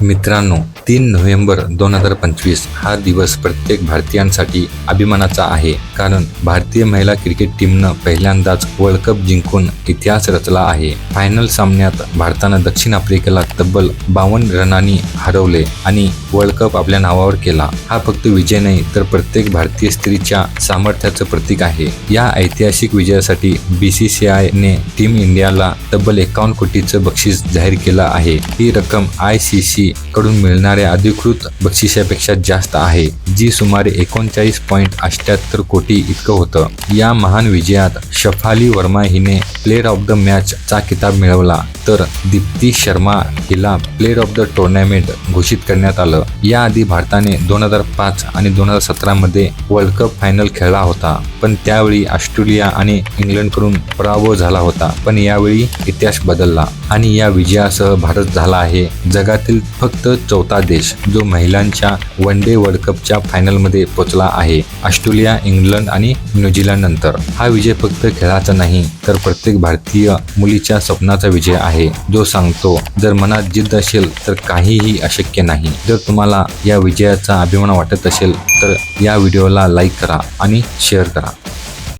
मित्रांनो तीन नोव्हेंबर दोन हजार पंचवीस हा दिवस प्रत्येक भारतीयांसाठी अभिमानाचा आहे. कारण भारतीय महिला क्रिकेट टीमनं पहिल्यांदाच वर्ल्ड कप जिंकून इतिहास रचला आहे. फायनल सामन्यात भारतानं दक्षिण आफ्रिकेला तब्बल बावन्न रनांनी हरवले आणि वर्ल्ड कप आपल्या नावावर केला. हा फक्त विजय नाही तर प्रत्येक भारतीय स्त्रीच्या सामर्थ्याचं प्रतीक आहे. या ऐतिहासिक विजयासाठी बी सी सी आयने टीम इंडियाला तब्बल एकावन्न कोटीचं बक्षीस जाहीर केलं आहे. ही रक्कम आय सी सी कडून मिळणाऱ्या अधिकृत बक्षिसापेक्षा जास्त आहे. जी सुमारे एकोणचाळीस पॉईंट अठ्याहत्तर कोटी इतकं होतं. या महान विजयात शफाली वर्मा हिने प्लेअर ऑफ द मॅच चा किताब मिळवला. तर दीप्ती शर्मा हिला प्लेअर ऑफ द टुर्नामेंट घोषित करण्यात आलं. याआधी भारताने दोन हजार पाच आणि दोन हजार सतरामध्ये वर्ल्ड कप फायनल खेळला होता. पण त्यावेळी ऑस्ट्रेलिया आणि इंग्लंडकडून पराभव झाला होता. पण यावेळी इतिहास बदलला आणि या विजयासह भारत झाला आहे. जगातील फक्त चौथा देश जो महिलांच्या वन डे वर्ल्ड कपच्या फायनलमध्ये पोचला आहे. ऑस्ट्रेलिया इंग्लंड आणि न्यूझीलंड नंतर हा विजय फक्त खेळाचा नाही तर प्रत्येक भारतीय मुलीच्या स्वप्नाचा विजय आहे. जो सांगतो जर मनात जिद्द असेल तर काहीही अशक्य नाही. जर तुम्हाला या विजयाचा अभिमान वाटत असेल तर या व्हिडिओला लाईक करा आणि शेअर करा.